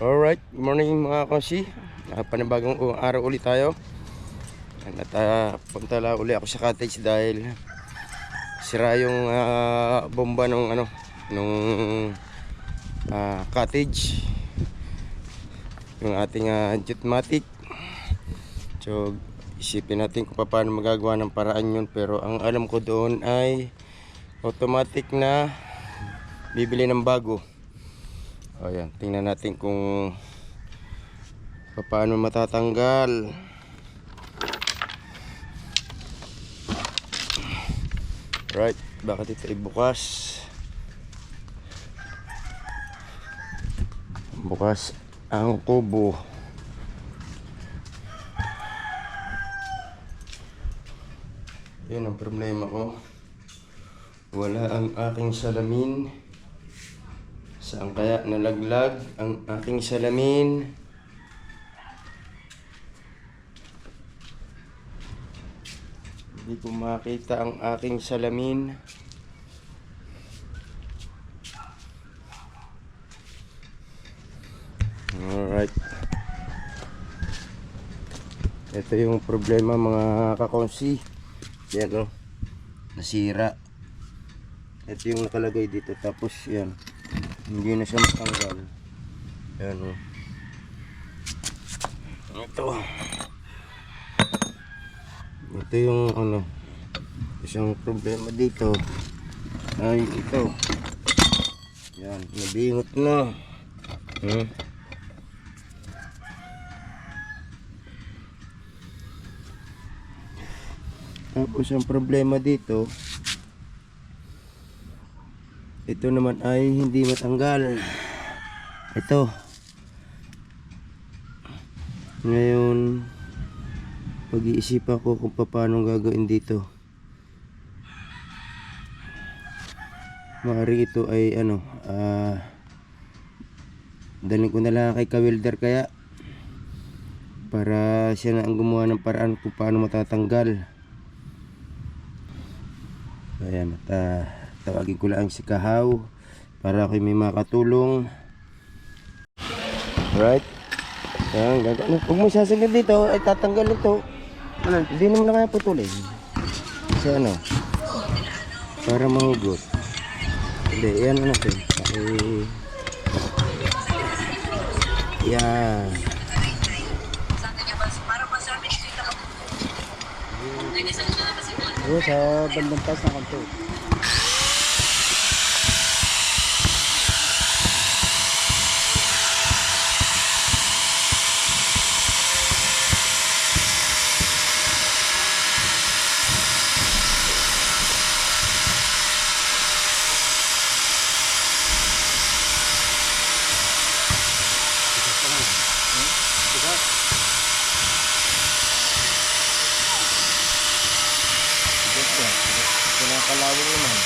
Alright, morning mga konsi. Uh, panibagong araw ulit tayo. At uh, punta lang uli ako sa cottage dahil sira yung ah, bomba nung ano nung ah, cottage yung ating uh, jetmatic so isipin natin kung paano magagawa ng paraan yun pero ang alam ko doon ay automatic na bibili ng bago Ayan, tingnan natin kung paano matatanggal. Right, bakit ito ibukas? Bukas ang kubo. Yan ang problema ko. Wala ang aking salamin. Saan kaya nalaglag ang aking salamin? Hindi ko makita ang aking salamin. Alright. Ito yung problema mga kakonsi. Yan o. Nasira. Ito yung nakalagay dito. Tapos yan hindi na siya matanggal. Yan o ito. Ito yung ano isang problema dito ay ito. Yan nabingot na. Hmm. tapos ang problema dito ito naman ay hindi matanggal. Ito. Ngayon, pag-iisipan ko kung paano gagawin dito. Maaari ito ay ano, ah, dalhin ko na lang kay kawilder kaya para siya na ang gumawa ng paraan kung paano matatanggal. Ayan, at ah, tawagin ko lang si Kahaw para ako may makatulong. Right yan gagawin huwag mo sasagad dito. Ay tatanggal ito ano, hindi naman na kaya putulin. Kasi ano para mahugot. Hindi yan ano natin. Ay yan Oo, sa bandang taas ng kanto. Kinakalawin naman.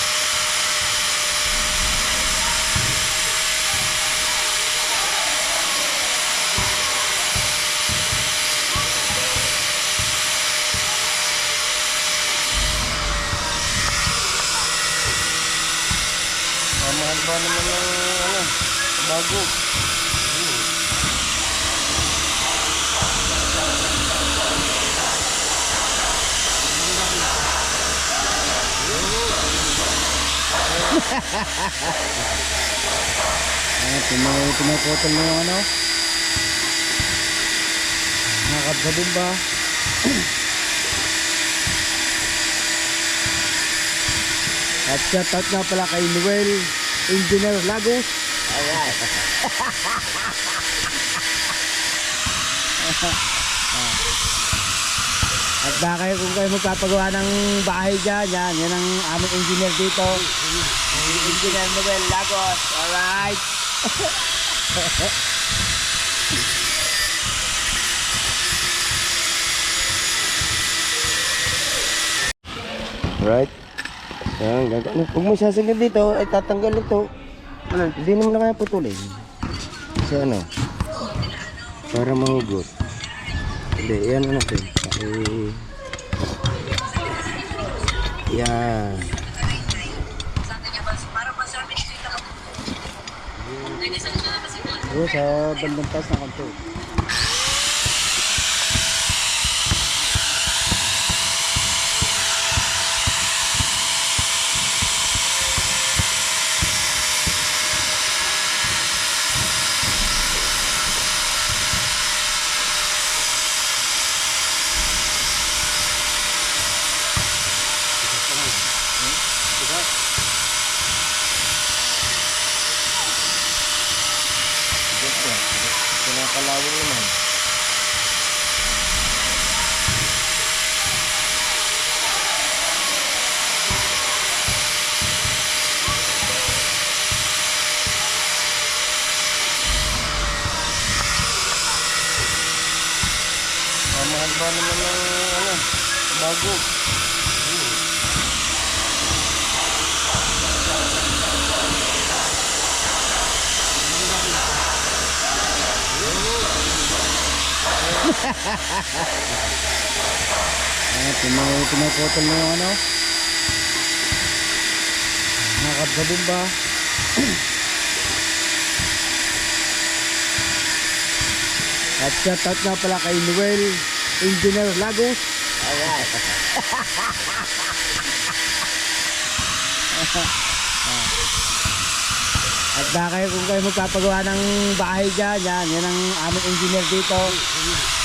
Mahal ba naman ng ano, bago? Ayan, pinay, pinapotol mo yung ano. Nakakab sa bumba. At shout out nga pala kay Noel Engineer Lagos. Ayan. At baka kung kayo magpapagawa ng bahay dyan, yan, yan ang aming engineer dito. Engineer Noel Lagos. Alright. right. Yan, gagawin. Huwag mo sasagad dito, ay tatanggal ito. Ano, hindi naman na kaya putulin. Kasi ano, para mahugot. Hindi, yan ano natin. Ay, yan. Na Oo, sa bandang taas ng kanto. Pinakalawang naman. Ah, mahal ba naman ng ano, bago? Ayan, pinay, pinaputol na yung ano. Nakakad sa bumba. At shoutout nga pala kay Noel Engineer Lagos. Alright. At na kayo kung kayo magpapagawa ng bahay dyan, yan, yan ang aming engineer dito.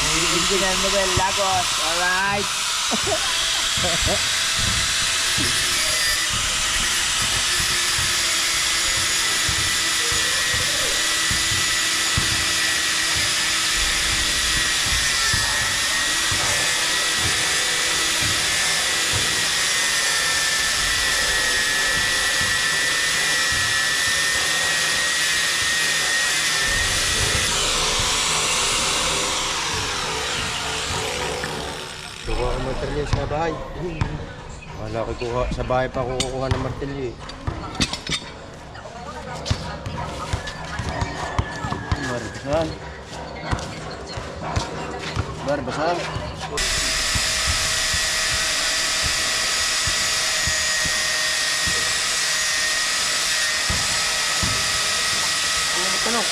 Engineer Noel Lagos. Alright. Wala ko kuha. Sa bahay pa ako kukuha ng martilyo eh. Barbasan. Barbasan. Ano tanong?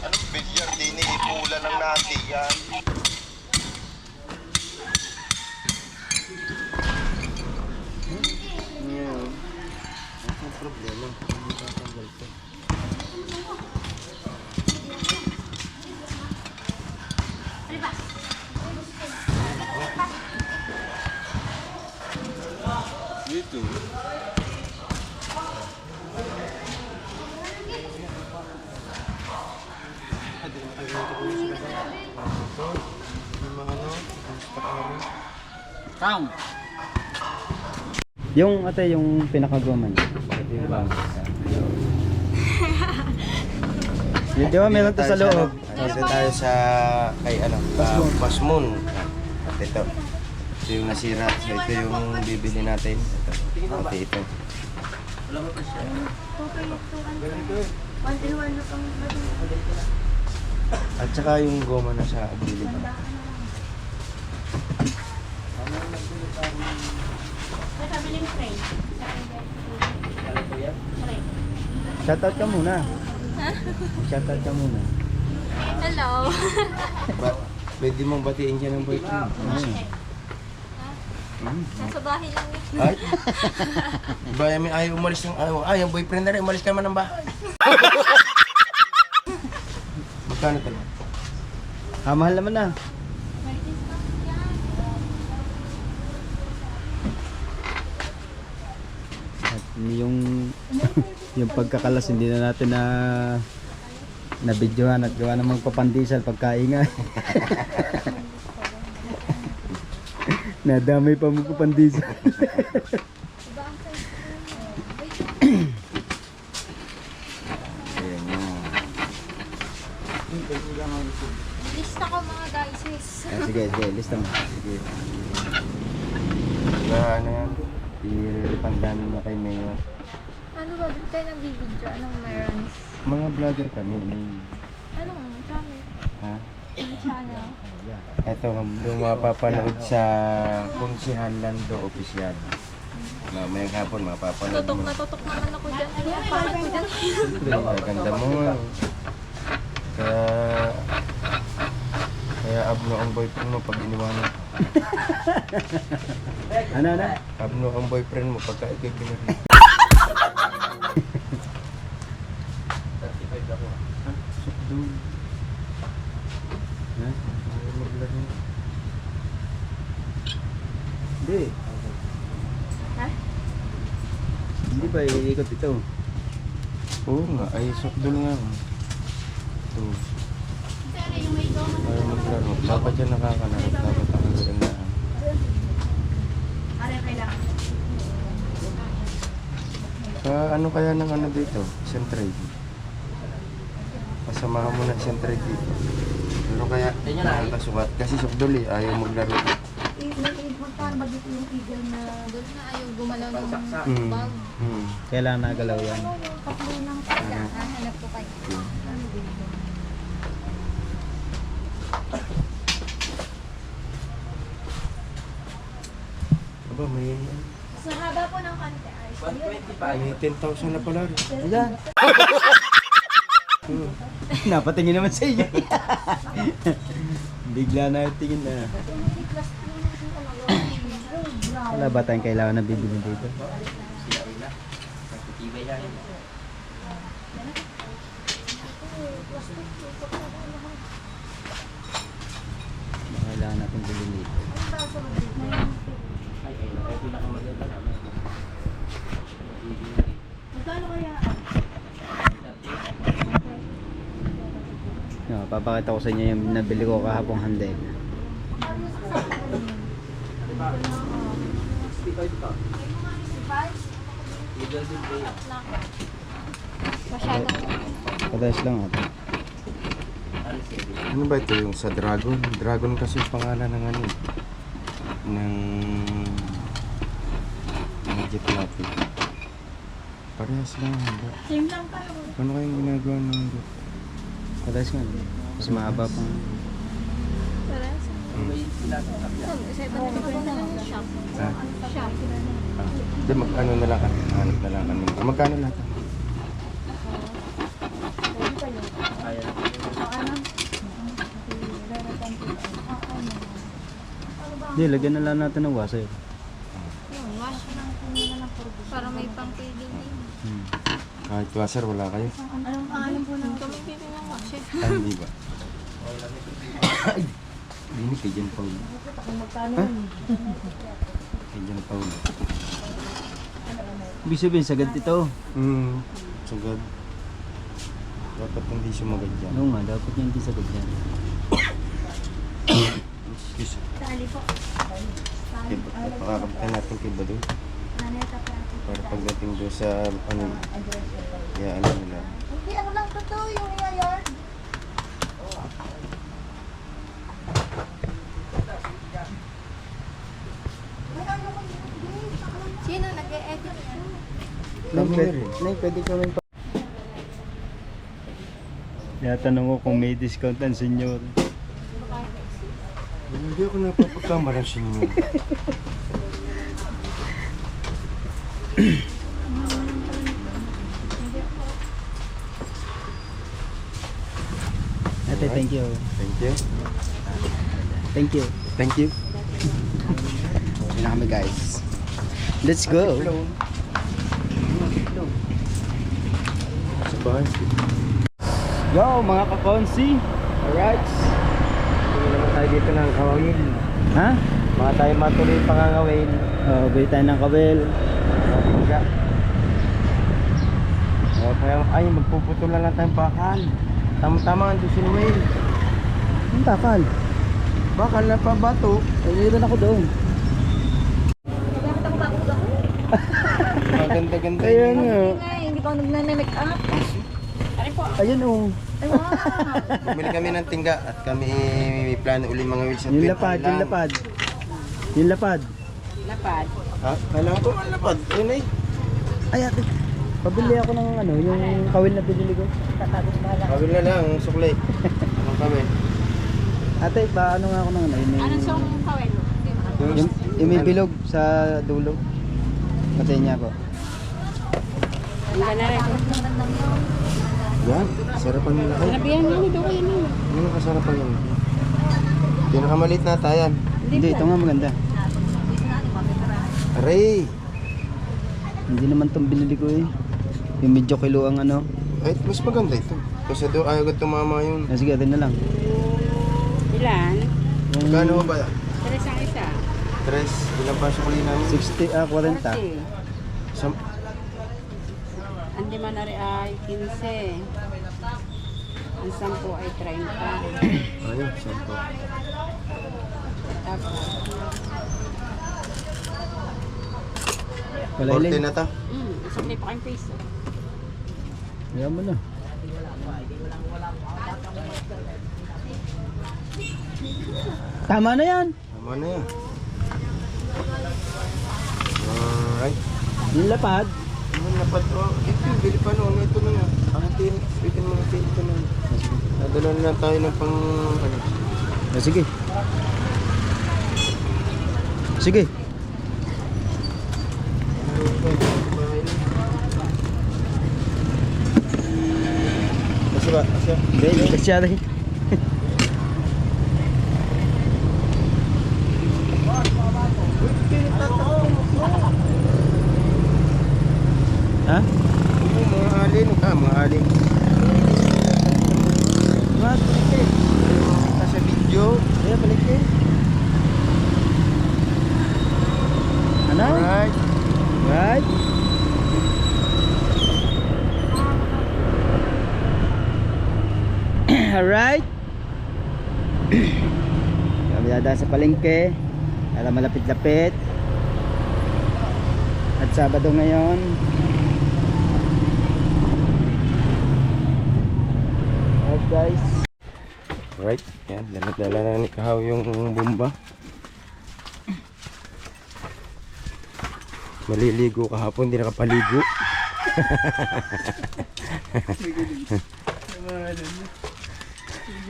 Anong bilyar din eh? Ipulan ng nati yan. Ngayon, ang problema, hindi tatanggal ko. Dito. Town. Yung ate, yung pinakaguman. Yun, di ba meron to sa loob? Dito tayo sa kay ano, uh, Basmoon. At ito. Ito yung nasira. So ito yung bibili natin. Ito. Pati ito. At saka yung goma na sa gilid. Shoutout ka muna. Shoutout ka muna. Hello. Ba pwede mong batiin siya ng boyfriend. Ayun. Nasa bahay lang eh. Ay? Ba, may ayaw umalis ng ayaw. Ay, yung boyfriend na rin, umalis ka man ng bahay. Magkano talaga? Ah, mahal naman na. At yung yung pagkakalas hindi na natin na na videohan at gawa ng magpapandisal pagkaingay. Nadamay pa magpapandisal. Ayan yun. Lista ko mga guys. Ah, sige, sige, lista mo. Sige. Kaya ano yan, ililipan namin na kay Mayor. Ano ba? Doon tayo nagbibidyo. Anong meron? Mga vlogger kami. May, Anong channel? ha? Anong channel? Ito, yung mapapanood sa Kunsihan Lando Official. Mamayang hapon, mapapanood Tutok na tutok naman ako dyan. Ano yung pangat ko dyan? Ang ganda mo. Kaya... Kaya abno ang boyfriend mo pag iniwanan. ka. Ano, ano? Abno ang boyfriend mo pagka ikay pinag- Sukdul. Ha? Ayaw maglaro. Hindi. Ha? Hindi ba iikot ito? Oo nga, ay sukdul nga. Ito. Ayaw maglaro. Dapat yan nakakalaro. Dapat ang gagandahan. Sa ano kaya ng ano dito? Isang trade. Pasamahan mo na isang trade dito. Ano kaya? Nakakasukat. Kasi sukdul eh. Ayaw maglaro. Doon na ayaw gumalaw ng Hmm. bag. Hmm. Kailangan nagalaw yan. Hahanap ko kayo. Aba, may, Sa haba po ng kante ay. may 10,000 na pala rin. Ayan. Napatingin naman sa inyo. Bigla na yung tingin na. Wala ba tayong kailangan na bibili dito? Kailangan natin bilhin dito. No, papakita ko sa inyo yung nabili ko kahapong handel. Masyadong. Padalas lang ito. Ano ba ito yung sa Dragon? Dragon kasi yung pangalan ng ano eh. Ng... ng jet natin. Parehas lang. Ba? Same lang pa. Ano kayong ginagawa ng Padalas nga. Mas mahaba pang... Parehas. Sa iba na naman ng shop. Ha? Shop. Ah. Di, mag, ano na lang kami. Hanap na lang kami. Magkano lahat? Hindi, lagyan na lang natin ng washer. Yung wash. Para may pang din. Hmm. Kahit washer, wala kayo. Anong pangalan po ng Kami pili ng wash eh. Ay, hindi ba? Hindi, kay Jan Paul. Ha? Kay Jan Paul. Ibig sabihin, sagad ito. Hmm. Sugad. Dapat hindi sumagad dyan. Oo nga, dapat yung hindi sagad yan. Excuse me. Tali po. Kay, pakakapitay natin kay Badoy. Para pagdating doon sa ano, kaya ano nila. Hindi, ano lang totoo yung yayard. Sino nag-e-edit? Nay, Kami pwede, nay, pwede kami pa. Tinatanong ko kung may discount ang senyor. Hindi ako napapagkamaran sa inyo. Ate, thank you. Thank you. Thank you. Thank you. Yun na kami guys. Let's go. Sa bahay. Yo, mga kakonsi. Alright. Hindi naman tayo dito ng kawangin. Ha? Mga tayo matuloy pangangawin. Oh, bili tayo ng kabel. Mga Oh, kaya ay magpuputol lang tayong bakal. Tama-tama ang si Noel. Ang takal. Bakal na pa bato. Nalilan ako doon. Maganda-ganda Ayan yun. nga. Nga, hindi pa ako nag-make up. Ayan oh. Ay, wow. Bumili kami ng tingga at kami may plano uli mga wheels sa Yung 20 lapad, lang. yung lapad. Yung lapad. Ha? Kailangan ko ang lapad. Yun eh. Ay, ate. Pabili ako ng ano, yung kawil na binili ko. Kawil na lang, suklay. Ano kami? Ate, paano nga ako ng ano? Yung, Anong song kawin? yung, yung may bilog sa dulo. Patayin niya ako. Yan, sarapan nila kayo. Sabihan mo, ito kayo nun. Ano kasarapan yun? Pinakamalit na tayan. Hindi, ito nga maganda. Aray! Hindi naman itong binili ko eh. Yung medyo kilo ang ano. Ay, mas maganda ito. Kasi doon ayaw agad tumama yun. Ah, sige, ito na lang. Ilan? Yung Kano ba? Tres ang isa. Tres. Ilang pa sukli namin? 60, ah, 40. Kasi, Sam ang di man nari ay 15. Ang 10 ay 30. Ayun, sampo. Tapos, Wala Forte iling. na ta. mm, isang pa kayong piso. Ayan mo na. Tama na yan. Tama na yan. Alright. Yung lapad. Dapat ko? Ito, bili pa noon. Ito na nga. Ang tin, bitin mo natin ito na. Nadala na lang tayo ng pang, ano. Ah, sige. Sige. Kasi ba? Kasi Hindi, hindi siya rin. ha? Oo, mga alin. Ah, mga alin. What? Balik eh. Kita sa video. Ayan, balik eh. Ano? Alright. Right? Alright. Kami dada sa palengke. Para malapit-lapit. At Sabado ngayon. Alright guys. Alright. Yan, dala-dala na ni Kahaw yung bomba. Maliligo kahapon, hindi nakapaligo.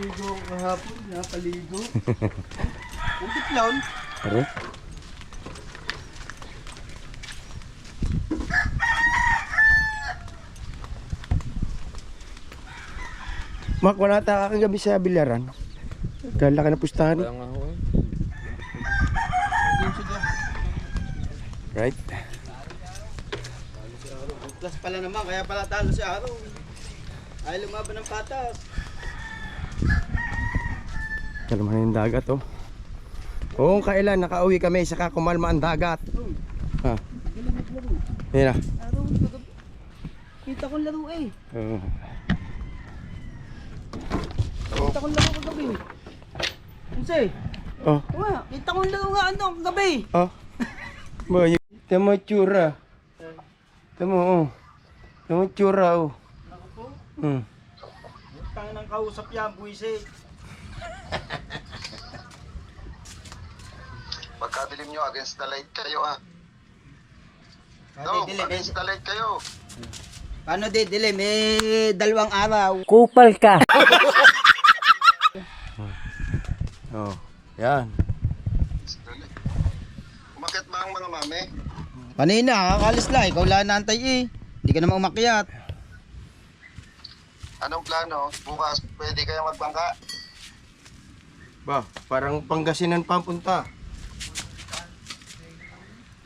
Paligo ako kahapon, napaligo. Ang tiklon. Are? Mak, wala ta kagabi sa bilaran. Kala ka na pustahan. eh. Right? Plus pala naman, kaya pala talo si Araw. Ay lumaban ng patas. Kalmahan yung dagat oh. Oo, kailan nakauwi kami sa kumalma ang dagat. Ha. Na. Araw, kita kong laro eh. Kita kong laro kagabi. Kasi, Oh, Wala, kita kong laro nga ano kagabi. oh. Boy, tamo tsura. Tamo oh. Tamo tsura oh. Hmm. Tangin ng kausap yan, buwise. Pagkadilim nyo, against the light kayo ah. No, didilim? against the light kayo. Paano didilim? Eh, dalawang araw. Kupal ka. Oh. Yan. Umakit ba ang mga mami? Kanina, kakalis lang. Ikaw lang naantay eh. Hindi ka naman umakyat. Anong plano? Bukas pwede kayo magbangka? Ba, parang Pangasinan pa ang punta.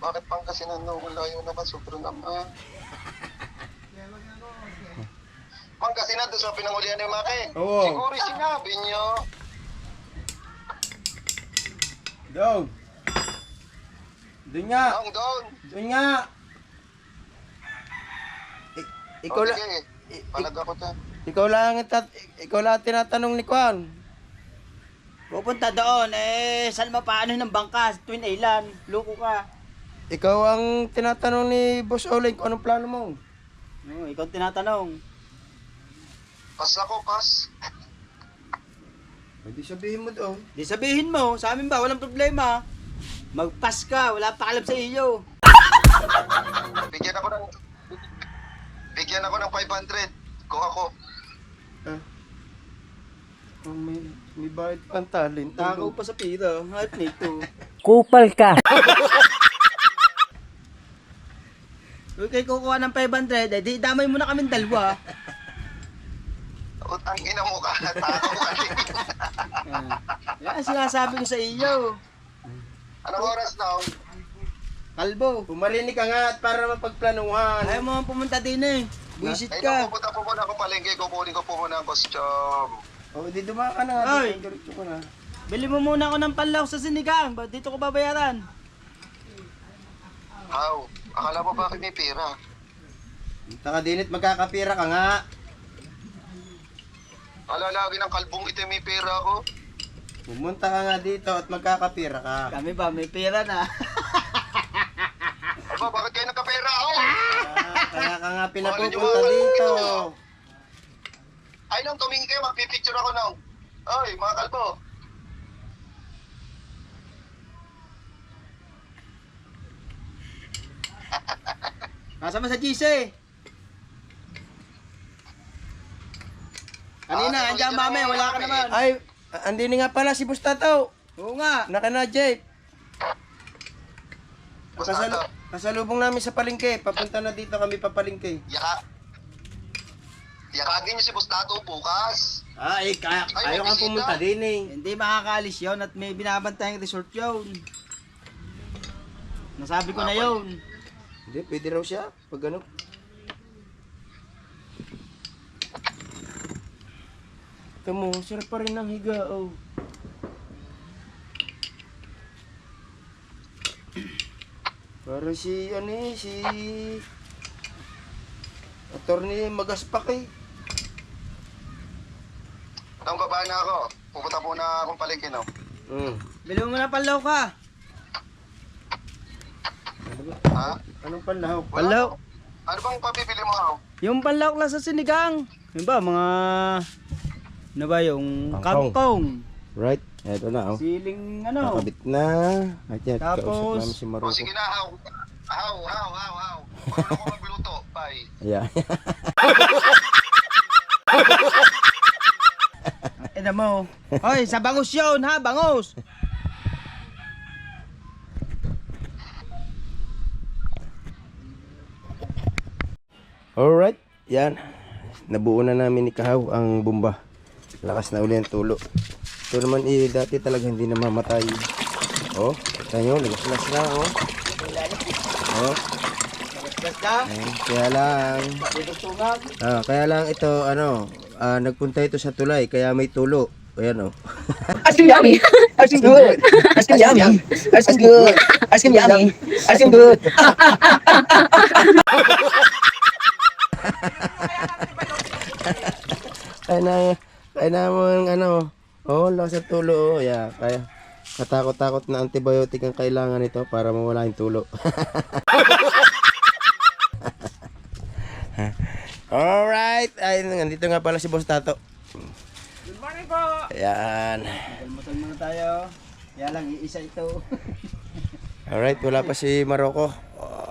Bakit Pangasinan no? Layo naman, sobrang naman. Pangasinan doon sa pinangulian ni Maki. Oo. Siguro sinabi nyo. Dog. Doon nga. Down, down. Doon nga. I- ikaw O, lang sige. Palag ako to. ikaw lang itat ikaw lang tinatanong ni Kwan. Pupunta doon. Eh, saan mapaano ng bangka? Twin Island. Loko ka. Ikaw ang tinatanong ni Boss Oleng kung anong plano mo. No, ikaw tinatanong. Pas ako, pas. Hindi sabihin mo daw. Di sabihin mo, sa amin ba, walang problema. Magpas ka, wala pa alam sa iyo. Bigyan ako ng... Bigyan ako ng 500. Kung ako. Oh, may, may bayad pang talent. Takaw pa sa pira, at nito. Kupal ka. Huwag kayo kukuha ng 500, eh, di damay mo na kaming dalawa. Utang ina mo ka. Takaw ka rin. Yan ang sinasabi ko sa iyo. Anong oras na? Kalbo, Pumarinig ka nga at para mapagplanuhan. ayaw mo pumunta din eh. Buisit Ay, ka. pupunta po muna ako palengke. Kukunin ko po muna ang costume. Oh, di dumaan ka na. Ay! Diretso ka na. Bili mo muna ako ng panlak sa sinigang, ba't dito ko babayaran? How? Akala mo bakit may pera? Taka dinit magkakapira ka nga. Alalagi ng kalbong ito may pera ako. Pumunta ka nga dito at magkakapira ka. Kami ba, may pera na. Aba, bakit kayo nagkapera ako? Ah, kaya ka nga pinapupunta dito. Ay, nang tumingin kayo, magpipicture ako nang. Ay, mga kalbo. Kasama sa GC. Kanina, Ah, andyan dyan mami, wala ka naman. Ay, andini nga pala si Bustato. Oo nga. Naka na, Jake. Basta kasalubong namin sa palengke. Papunta na dito kami papalengke. yaka. Yakagin niyo si Bustato bukas. Ah, eh, kaya, Ay, ayaw may kang pumunta din eh. Hindi makakaalis yun at may binabantayang resort yun. Nasabi ko na yun. Hindi, pwede raw siya. Pag ano. Ito mo, sarap pa rin ang higa, oh. Para si, ano eh, si... Attorney Magaspak eh. Nang baba na ako. Pupunta po na akong palengke, no? Hmm. Bili mo na panlaw ka. Ha? Anong panlahaw? Wala Panlaw? Ano bang pabibili mo, Haw? Yung panlaw lang sa sinigang. Yun ba, mga... Ano ba yung Kangkong. kangkong? Right, eto na, oh. Siling ano? Nakabit na. At yan, Tapos- kausap namin si O Maruko. sige na, Haw. Haw, Haw, Haw, Haw. Marunong ako magluto. Bye. Yeah. Ina mo. Hoy, sa bangus yun ha, bangus. Alright, yan. Nabuo na namin ni Kahaw ang bomba. Lakas na uli ang tulo. Ito naman eh, dati talaga hindi na mamatay. Oh, kita nyo, lagas-las na, oh. Oh, Basta, ayan, kaya lang. Ah, kaya lang ito, ano, ah, nagpunta ito sa tulay, kaya may tulo. Ayan, oh. Ice cream yummy. Cream good. Cream yummy. Cream good. Cream yummy. Cream good. Kaya na, kaya na mo ano, oh, lakas ang tulo, oh, yeah, kaya. Katakot-takot na antibiotic ang kailangan nito para mawala yung tulo. Alright, ay, nandito nga pala si Boss Tato. Good morning po. Ayan. Almusal muna tayo. Kaya lang, iisa ito. Alright, wala pa si Maroko. Oh,